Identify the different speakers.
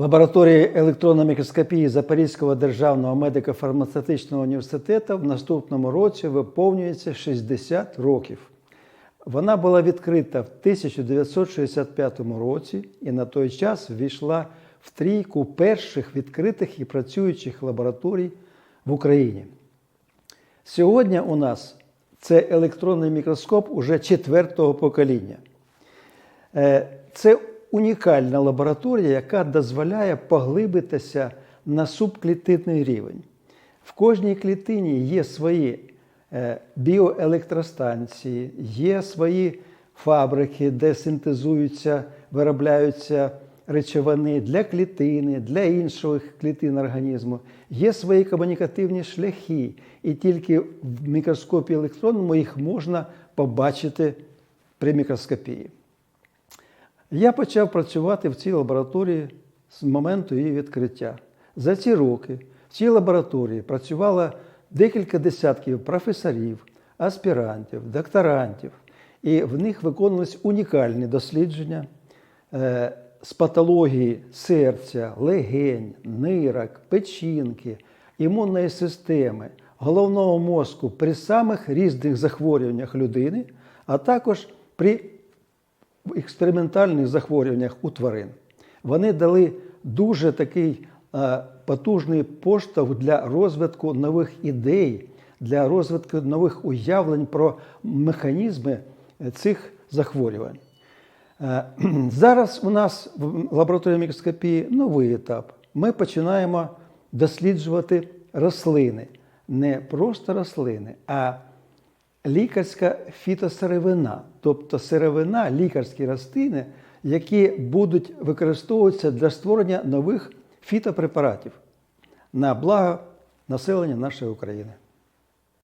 Speaker 1: Лабораторії електронної мікроскопії Запорізького державного медико-фармацевтичного університету в наступному році виповнюється 60 років. Вона була відкрита в 1965 році і на той час ввійшла в трійку перших відкритих і працюючих лабораторій в Україні. Сьогодні у нас це електронний мікроскоп уже четвертого покоління. Е, Це унікальна лабораторія, яка дозволяє поглибитися на субклітинний рівень. В кожній клітині є свої е, біоелектростанції, є свої фабрики, де синтезуються, виробляються речовини для клітини, для інших клітин організму. Є свої комунікативні шляхи, і тільки в мікроскопі електронному їх можна побачити при мікроскопії. Я почав працювати в цій лабораторії з моменту її відкриття. За ці роки в цій лабораторії працювало декілька десятків професорів, аспірантів, докторантів, і в них виконувались унікальні дослідження е, з патології серця, легень, нирок, печінки, імунної системи, головного мозку при самих різних захворюваннях людини, а також при експериментальних захворюваннях у тварин. Вони дали дуже такий е, потужний поштовх для розвитку нових ідей, для розвитку нових уявлень про механізми е, цих захворювань. Е, Зараз у нас в лабораторії мікроскопії новий етап. Ми починаємо досліджувати рослини, не просто рослини, а лікарська фітосировина, тобто сировина, лікарські рослини, які будуть використовуватися для створення нових фітопрепаратів на благо населення нашої України.